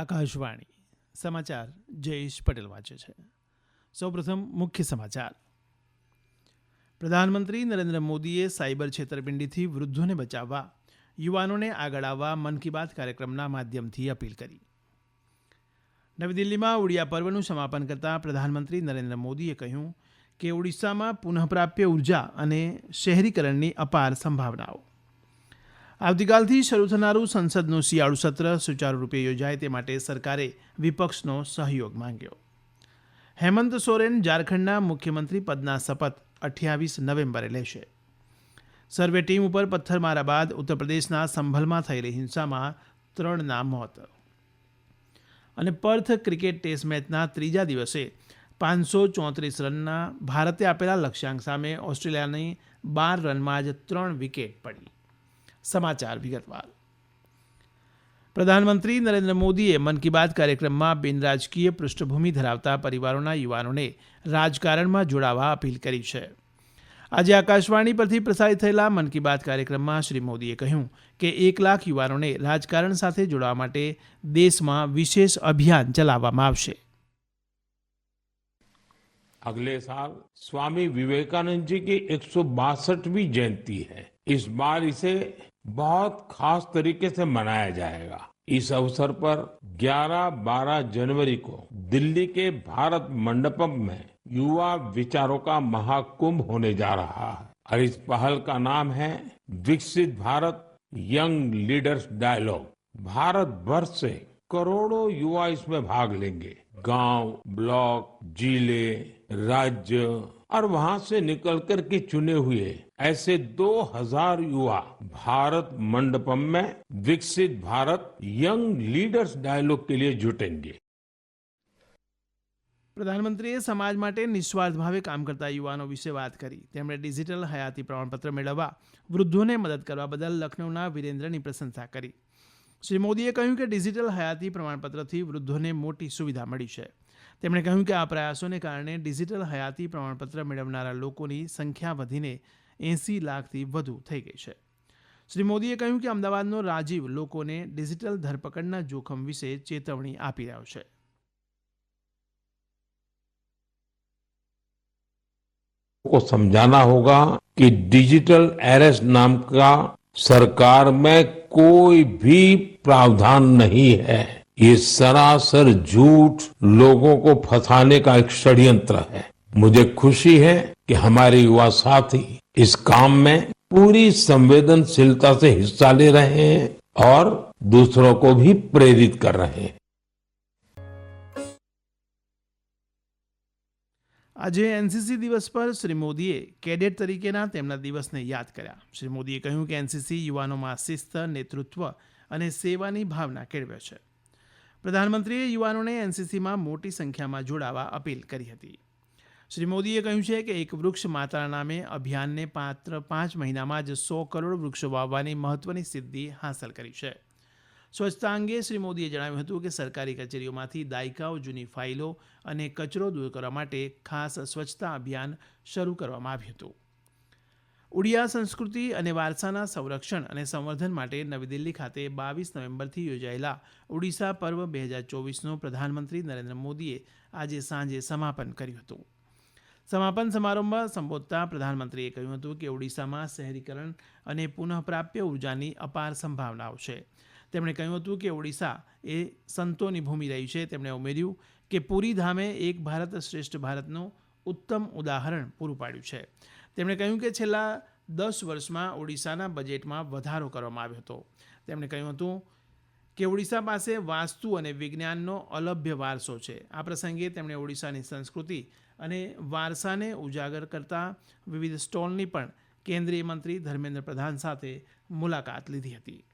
આકાશવાણી. સમાચાર જયેશ પટેલ વાંચે છે. સૌપ્રથમ મુખ્ય સમાચાર. પ્રધાનમંત્રી નરેન્દ્ર મોદીએ સાયબર છેતરપિંડીથી વૃદ્ધોને બચાવવા, યુવાનોને આગળ આવવા મન કી બાત કાર્યક્રમના માધ્યમથી અપીલ કરી. નવી દિલ્હીમાં ઉડિયા પર્વનું સમાપન કરતાં પ્રધાનમંત્રી નરેન્દ્ર મોદીએ કહ્યું કે ઓડિશામાં પુનઃપ્રાપ્ય ઊર્જા અને શહેરીકરણની અપાર સંભાવનાઓ. આવતીકાલથી શરૂ થનારું સંસદનું શિયાળુ સત્ર સુચારૂરૂપે યોજાય તે માટે સરકારે વિપક્ષનો સહયોગ માંગ્યો. હેમંત સોરેન ઝારખંડના મુખ્યમંત્રી પદના શપથ અઠ્યાવીસ નવેમ્બરે લેશે. સર્વે ટીમ ઉપર પથ્થરમારા બાદ ઉત્તરપ્રદેશના સંભલમાં થયેલી હિંસામાં ત્રણના મોત. અને પર્થ ક્રિકેટ ટેસ્ટ મેચના ત્રીજા દિવસે પાંચસો ચોત્રીસ રનના ભારતે આપેલા લક્ષ્યાંક સામે ઓસ્ટ્રેલિયાની બાર રનમાં જ ત્રણ વિકેટ પડી. સમાચાર વિગતવાર પ્રધાનમંત્રી નરેન્દ્ર મોદીએ મન કી બાત કાર્યક્રમમાં બિનરાજકીય પૃષ્ઠભૂમિ ધરાવતા પરિવારોના યુવાનોને રાજકારણમાં જોડાવા અપીલ કરી છે આજે આકાશવાણી પરથી પ્રસારિત થયેલા મન કી બાત કાર્યક્રમમાં શ્રી મોદીએ કહ્યું કે એક લાખ યુવાનોને રાજકારણ સાથે જોડાવા માટે દેશમાં વિશેષ અભિયાન ચલાવવામાં આવશે अगले साल स्वामी विवेकानंद जी की एक जयंती है इस बार इसे बहुत खास तरीके से मनाया जाएगा। इस अवसर पर 11-12 जनवरी को दिल्ली के भारत मंडपम में युवा विचारों का महाकुंभ होने जा रहा है। और इस पहल का नाम है विकसित Bharat young leaders dialogue. Bharat भर से करोड़ों युवा इसमें भाग लेंगे। गाँव, ब्लॉक, ज़िले, राज्य और वहां से निकलकर के चुने हुए ऐसे 2000 युवा भारत मंडपम में विकसित भारत यंग लीडर्स डायलॉग के लिए जुटेंगे પ્રધાનમંત્રીએ સમાજ માટે નિસ્વાર્થ ભાવે કામ કરતા યુવાનો વિશે વાત કરી તેમણે ડિજિટલ હયાતી પ્રમાણપત્ર મેળવવા વૃદ્ધોને મદદ કરવા બદલ લખનૌના વિરેન્દ્રની પ્રશંસા કરી શ્રી મોદીએ કહ્યું કે ડિજિટલ હયાતી પ્રમાણપત્રથી વૃદ્ધોને મોટી સુવિધા મળી છે તેમણે કહ્યું કે આ પ્રયાસોને કારણે ડિજિટલ હયાતી પ્રમાણપત્ર મેળવનારા લોકોની સંખ્યા વધીને એંસી લાખથી વધુ થઈ ગઈ છે શ્રી મોદીએ કહ્યું કે અમદાવાદનો રાજીવ લોકોને ડિજિટલ ધરપકડના જોખમ વિશે ચેતવણી આપી રહ્યો છે को समझाना होगा कि डिजिटल अरेस्ट नाम का सरकार में कोई भी प्रावधान नहीं है ये सरासर झूठ लोगों को फंसाने का एक षड्यंत्र है मुझे खुशी है कि हमारे युवा साथी इस काम में पूरी संवेदनशीलता से हिस्सा ले रहे हैं और दूसरों को भी प्रेरित कर रहे हैं આજે એનસીસી દિવસ પર શ્રી મોદીએ કેડેટ તરીકેના તેમના દિવસને યાદ કર્યા શ્રી મોદીએ કહ્યું કે એનસીસી યુવાનોમાં શિસ્ત નેતૃત્વ અને સેવાની ભાવના કેળવે છે પ્રધાનમંત્રીએ યુવાનોને એનસીસીમાં મોટી સંખ્યામાં જોડાવા અપીલ કરી હતી. શ્રી મોદીએ કહ્યું છે કે એક વૃક્ષ માતાના નામે અભિયાનને માત્ર પાંચ મહિનામાં જ સો કરોડ વૃક્ષો વાવવાની મહત્વની સિદ્ધિ હાંસલ કરી છે. સ્વચ્છતા અંગે શ્રી મોદીએ જણાવ્યું હતું કે સરકારી કચેરીઓમાંથી દાયકાઓ, જૂની ફાઇલો અને કચરો દૂર કરવા માટે ખાસ સ્વચ્છતા અભિયાન શરૂ કરવામાં આવ્યું હતું. ઉડિયા સંસ્કૃતિ અને વારસાના સંરક્ષણ અને સંવર્ધન માટે નવી દિલ્હી ખાતે બાવીસ નવેમ્બરથી યોજાયેલા ઓડિશા પર્વ બે હજાર ચોવીસનું પ્રધાનમંત્રી નરેન્દ્ર મોદીએ આજે સાંજે સમાપન કર્યું હતું. સમાપન સમારંભમાં સંબોધતા પ્રધાનમંત્રીએ કહ્યું હતું કે ઓડિશામાં શહેરીકરણ અને પુનઃપ્રાપ્ય ઉર્જાની અપાર સંભાવનાઓ છે. તેમણે કહ્યું હતું કે ઓડિશા એ સંતોની ભૂમિ રહી છે. તેમણે ઉમેર્યું કે પુરી ધામે એક ભારત શ્રેષ્ઠ ભારતનું ઉત્તમ ઉદાહરણ પૂરું પાડ્યું છે. તેમણે કહ્યું કે છેલ્લા દસ વર્ષમાં ઓડિશાના બજેટમાં વધારો કરવામાં આવ્યો હતો. તેમણે કહ્યું હતું કે ઓડિશા પાસે વાસ્તુ અને વિજ્ઞાનનો અલભ્ય વારસો છે. આ પ્રસંગે તેમણે ઓડિશાની સંસ્કૃતિ અને વારસાને ઉજાગર કરતા વિવિધ સ્ટોલની પણ કેન્દ્રીય મંત્રી ધર્મેન્દ્ર પ્રધાન સાથે મુલાકાત લીધી હતી.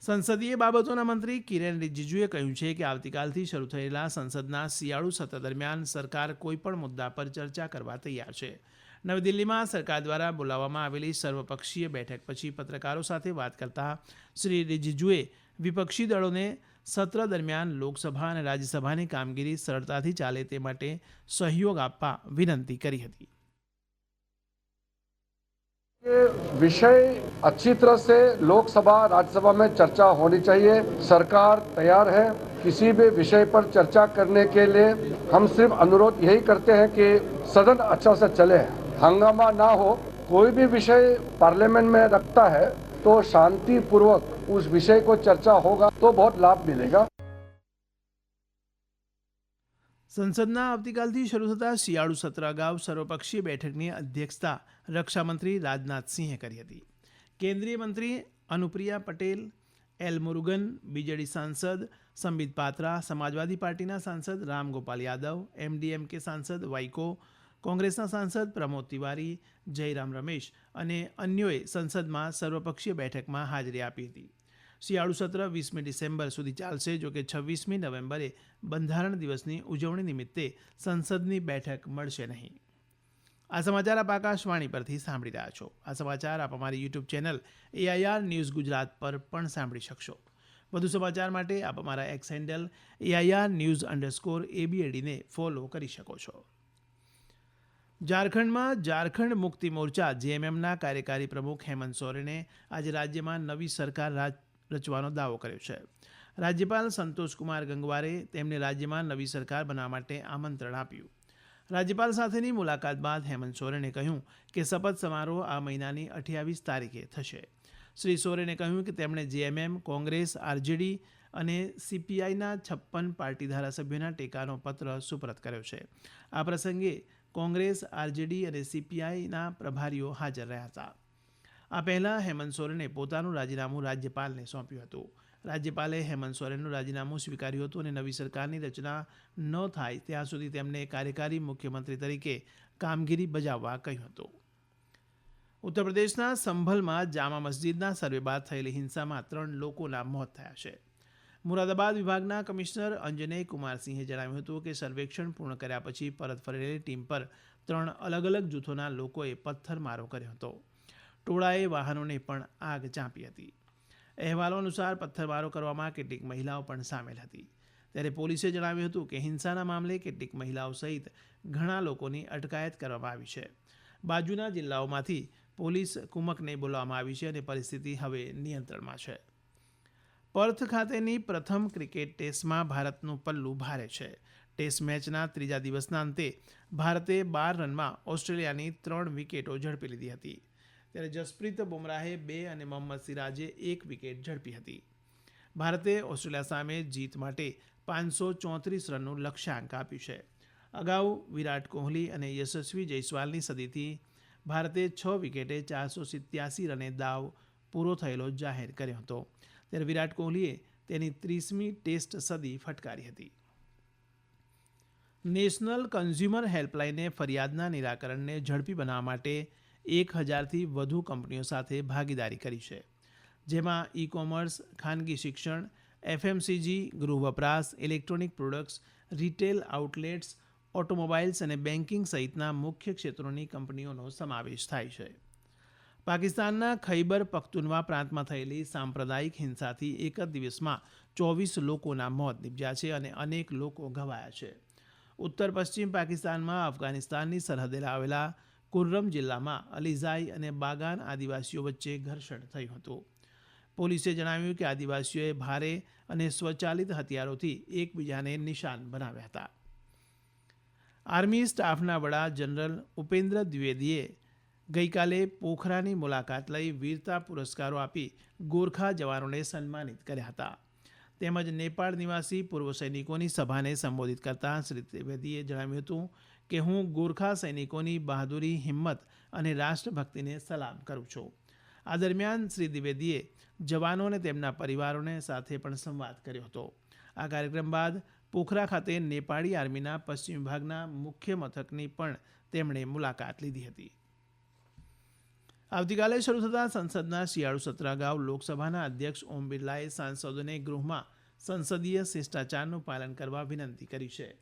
સંસદીય બાબતોના મંત્રી કિરેન રિજિજુએ કહ્યું છે કે આવતીકાલથી શરૂ થયેલા સંસદના શિયાળુ સત્ર દરમિયાન સરકાર કોઈપણ મુદ્દા પર ચર્ચા કરવા તૈયાર છે. નવી દિલ્હીમાં સરકાર દ્વારા બોલાવવામાં આવેલી સર્વપક્ષીય બેઠક પછી પત્રકારો સાથે વાત કરતા શ્રી રિજિજુએ વિપક્ષી દળોને સત્ર દરમિયાન લોકસભા અને રાજ્યસભાની કામગીરી સરળતાથી ચાલે તે માટે સહયોગ આપવા વિનંતી કરી હતી ये विषय अच्छी तरह से लोकसभा राज्यसभा में चर्चा होनी चाहिए सरकार तैयार है किसी भी विषय पर चर्चा करने के लिए हम सिर्फ अनुरोध यही करते हैं कि सदन अच्छा से चले हंगामा ना हो कोई भी विषय पार्लियामेंट में रखता है तो शांति पूर्वक उस विषय को चर्चा होगा तो बहुत लाभ मिलेगा સંસદના આવતીકાલથી શરૂ થતા શિયાળુ સત્ર અગાઉ સર્વપક્ષીય બેઠકની અધ્યક્ષતા રક્ષામંત્રી રાજનાથસિંહે કરી હતી કેન્દ્રીય મંત્રી Anupriya Patel L Murugan B J D સાંસદ સંબિત પાત્રા સમાજવાદી પાર્ટીના સાંસદ રામગોપાલ યાદવ એમડીએમકે સાંસદ વાઇકો કોંગ્રેસના સાંસદ પ્રમોદ તિવારી, જયરામ રમેશ અને અન્યોએ સંસદમાં સર્વપક્ષીય બેઠકમાં હાજરી આપી હતી. શિયાળુ સત્ર વીસમી ડિસેમ્બર સુધી ચાલશે, જોકે છવ્વીસમી નવેમ્બરે બંધારણ દિવસની ઉજવણી નિમિત્તે સંસદની બેઠક મળશે નહીં. આ સમાચાર આપ આકાશવાણી પરથી સાંભળી રહ્યા છો. આ સમાચાર આપ અમારી YouTube channel AIR news Gujarat પર પણ સાંભળી શકશો. વધુ સમાચાર માટે આપ અમારા X handle AIR news underscore એબીએડીને follow કરી શકો છો. ઝારખંડમાં ઝારખંડ મુક્તિ મોરચા જેએમએમના કાર્યકારી પ્રમુખ હેમંત સોરેને આજે રાજ્યમાં નવી સરકાર રચવાનો દાવો કર્યો છે. રાજ્યપાલ સંતોષકુમાર ગંગવારે તેમને રાજ્યમાં નવી સરકાર બનાવવા માટે આમંત્રણ આપ્યું. રાજ્યપાલ સાથેની મુલાકાત બાદ હેમંત સોરેને કહ્યું કે શપથ સમારોહ આ મહિનાની અઠ્યાવીસ તારીખે થશે. શ્રી સોરેને કહ્યું કે તેમણે જેએમએમ, કોંગ્રેસ, આરજેડી અને સીપીઆઈના છપ્પન પાર્ટી ધારાસભ્યોના ટેકાનો પત્ર સુપરત કર્યો છે. આ પ્રસંગે કોંગ્રેસ, આરજેડી અને સીપીઆઈના પ્રભારીઓ હાજર રહ્યા હતા. આ પહેલાં હેમંત સોરેને પોતાનું રાજીનામું રાજ્યપાલને સોંપ્યું હતું. રાજ્યપાલે હેમંત સોરેનનું રાજીનામું સ્વીકાર્યું હતું અને નવી સરકારની રચના ન થાય ત્યાં સુધી તેમને કાર્યકારી મુખ્યમંત્રી તરીકે કામગીરી બજાવવા કહ્યું હતું. ઉત્તર પ્રદેશના સંભલમાં જામા મસ્જિદના સર્વે બાદ થયેલી હિંસામાં ત્રણ લોકોના મોત થયા છે. મુરાદાબાદ વિભાગના કમિશનર અંજનેય કુમારસિંહે જણાવ્યું હતું કે સર્વેક્ષણ પૂર્ણ કર્યા પછી પરત ફરેલી ટીમ પર ત્રણ અલગ અલગ જૂથોના લોકોએ પથ્થરમારો કર્યો હતો. ટોળાએ વાહનોને પણ આગ ચાંપી હતી. અહેવાલો અનુસાર પથ્થરમારો કરવામાં કેટલીક મહિલાઓ પણ સામેલ હતી. ત્યારે પોલીસે જણાવ્યું હતું કે હિંસાના મામલે કેટલીક મહિલાઓ સહિત ઘણા લોકોની અટકાયત કરવામાં આવી છે. બાજુના જિલ્લાઓમાંથી પોલીસ કુમકને બોલાવવામાં આવી છે અને પરિસ્થિતિ હવે નિયંત્રણમાં છે. પર્થ ખાતેની પ્રથમ ક્રિકેટ ટેસ્ટમાં ભારતનું પલ્લું ભારે છે. ટેસ્ટ મેચના ત્રીજા દિવસના અંતે ભારતે બાર રનમાં ઓસ્ટ્રેલિયાની ત્રણ વિકેટો ઝડપી લીધી હતી. ત્યારે જસપ્રીત બુમરાહે બે અને મોહમ્મદ સિરાજે એક વિકેટ ઝડપી હતી. ભારતે ઓસ્ટ્રેલિયા સામે જીત માટે પાંચસો ચોત્રીસ રનનું લક્ષ્યાંક આપ્યું છે. અગાઉ વિરાટ કોહલી અને યશસ્વી જયસ્વાલની સદીથી ભારતે છ વિકેટે ચારસો સિત્યાસી રને દાવ પૂરો થયેલો જાહેર કર્યો હતો. ત્યારે વિરાટ કોહલીએ તેની ત્રીસમી ટેસ્ટ સદી ફટકારી હતી. નેશનલ કન્ઝ્યુમર હેલ્પલાઈને ફરિયાદના નિરાકરણને ઝડપી બનાવવા માટે એક હજારથી વધુ કંપનીઓ સાથે ભાગીદારી કરી છે, જેમાં ઈ કોમર્સ ખાનગી શિક્ષણ એફએમસીજી ગૃહ વપરાશ, electronic products, retail outlets automobiles અને બેન્કિંગ સહિતના મુખ્ય ક્ષેત્રોની કંપનીઓનો સમાવેશ થાય છે. પાકિસ્તાનના ખૈબર પખ્તુનવા પ્રાંતમાં થયેલી સાંપ્રદાયિક હિંસાથી એક જ દિવસમાં ચોવીસ લોકોના મોત નીપજ્યા છે અને અનેક લોકો ઘવાયા છે. ઉત્તર પશ્ચિમ પાકિસ્તાનમાં અફઘાનિસ્તાનની સરહદે આવેલા કુર્રમ જિલ્લામાં અલીઝાઈ અને બાગાન આદિવાસીઓ વચ્ચે ઘર્ષણ થયું હતું. પોલીસે જણાવ્યું કે આદિવાસીઓએ ભારે અને સ્વચાલિત હથિયારોથી એકબીજાને નિશાન બનાવ્યા હતા. આર્મી સ્ટાફના વડા જનરલ ઉપેન્દ્ર દ્વિવેદીએ ગઈકાલે પોખરાની મુલાકાત લઈ વીરતા પુરસ્કારો આપી ગોરખા જવાનોને સન્માનિત કર્યા હતા. તેમજ નેપાળ નિવાસી પૂર્વ સૈનિકોની સભાને સંબોધિત કરતા શ્રી ત્રિવેદીએ જણાવ્યું હતું કે, હું ગોરખા સૈનિકોની બહાદુરી, હિંમત અને રાષ્ટ્રભક્તિને સલામ કરું છું. આ દરમિયાન શ્રી દ્વિવેદીએ જવાનો અને તેમના પરિવારોને સાથે પણ સંવાદ કર્યો હતો. આ કાર્યક્રમ બાદ પોખરા ખાતે નેપાળી આર્મીના પશ્ચિમ વિભાગના મુખ્ય મથકની પણ તેમણે મુલાકાત લીધી હતી. આવતીકાલે શરૂ થતા સંસદના શિયાળુ સત્ર અગાઉ લોકસભાના અધ્યક્ષ ઓમ બિરલાએ સાંસદોને ગૃહમાં સંસદીય શિષ્ટાચારનું પાલન કરવા વિનંતી કરી છે.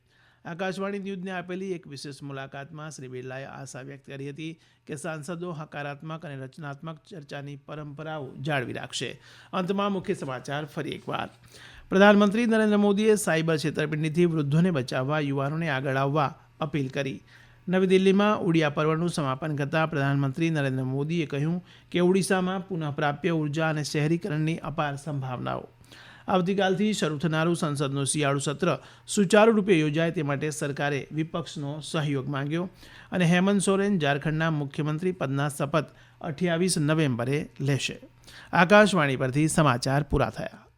આકાશવાણી ન્યૂઝને આપેલી એક વિશેષ મુલાકાતમાં શ્રી બિરલાએ આશા વ્યક્ત કરી હતી કે સાંસદો હકારાત્મક અને રચનાત્મક ચર્ચાની પરંપરાઓ જાળવી રાખશે. અંતમાં મુખ્ય સમાચાર ફરી એકવાર. પ્રધાનમંત્રી નરેન્દ્ર મોદીએ સાયબર છેતરપિંડીથી વૃદ્ધોને બચાવવા યુવાનોને આગળ આવવા અપીલ કરી. નવી દિલ્હીમાં ઉડિયા પર્વનું સમાપન કરતાં પ્રધાનમંત્રી નરેન્દ્ર મોદીએ કહ્યું કે ઓડિશામાં પુનઃપ્રાપ્ય ઊર્જા અને શહેરીકરણની અપાર સંભાવનાઓ. આવતીકાલથી શરૂ થનારું સંસદનું શિયાળુ સત્ર સુચારુ રૂપે યોજાય તે માટે સરકારે વિપક્ષનો સહયોગ માંગ્યો અને હેમંત સોરેન ઝારખંડના મુખ્યમંત્રી પદના શપથ અઠ્યાવીસ નવેમ્બરે લેશે. આકાશવાણી પરથી સમાચાર પૂરા થયા.